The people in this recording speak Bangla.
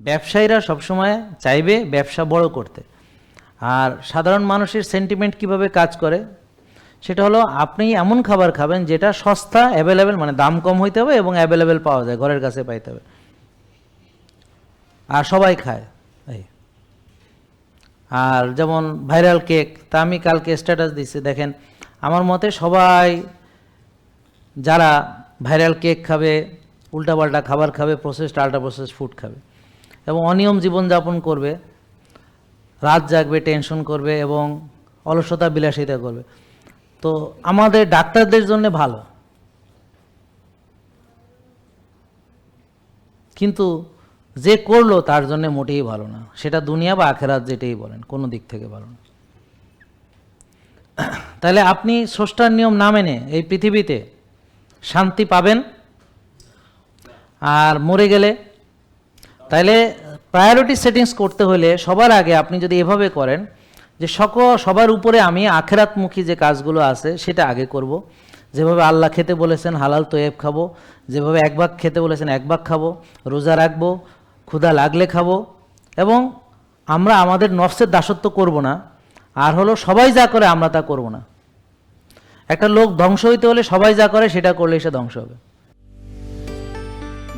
ব্যবসায়ীরা সবসময় চাইবে ব্যবসা বড় করতে। আর সাধারণ মানুষের সেন্টিমেন্ট কীভাবে কাজ করে? সেটা হলো আপনি এমন খাবার খাবেন যেটা সস্তা অ্যাভেলেবেল মানে দাম কম হইতে হবে এবং অ্যাভেলেবেল পাওয়া যায়, ঘরের কাছে পাইতে হবে। আর সবাই খায়। এই। আর যেমন ভাইরাল কেক তা আমি কালকে স্ট্যাটাস দিচ্ছি দেখেন, আমার মতে সবাই যারা ভাইরাল কেক খাবে, উল্টাপাল্টা খাবার খাবে প্রসেসড আল্ট্রা প্রসেস ফুড খাবে। এবং অনিয়ম জীবনযাপন করবে, রাত জাগবে টেনশন করবে এবং অলসতা, বিলাসিতা করবে। তো আমাদের ডাক্তারদের জন্য ভালো। কিন্তু যে করল তার জন্য মোটেই ভালো না। সেটা দুনিয়া বা আখেরাত যেটাই বলেন, কোনো দিক থেকে ভালো না। তাহলে আপনি স্রষ্টার নিয়ম না মেনে এই পৃথিবীতে শান্তি পাবেন আর মরে গেলে তাহলে প্রায়োরিটি সেটিংস করতে হলে সবার আগে আপনি যদি এভাবে করেন, যে সক সবার উপরে আমি আখেরাতমুখী যে কাজগুলো আছে সেটা আগে করব। যেভাবে আল্লাহ খেতে বলেছেন, হালাল তোয়েব খাব। যেভাবে এক ভাগ খেতে বলেছেন, এক ভাগ খাব। রোজা রাখব, ক্ষুধা লাগলে খাব। এবং আমরা আমাদের নফসের দাসত্ব করব না। আর হলো সবাই যা করে আমরা তা করব না। একটা লোক ধ্বংস হইতে হলে সবাই যা করে সেটা করলেই সে ধ্বংস হবে।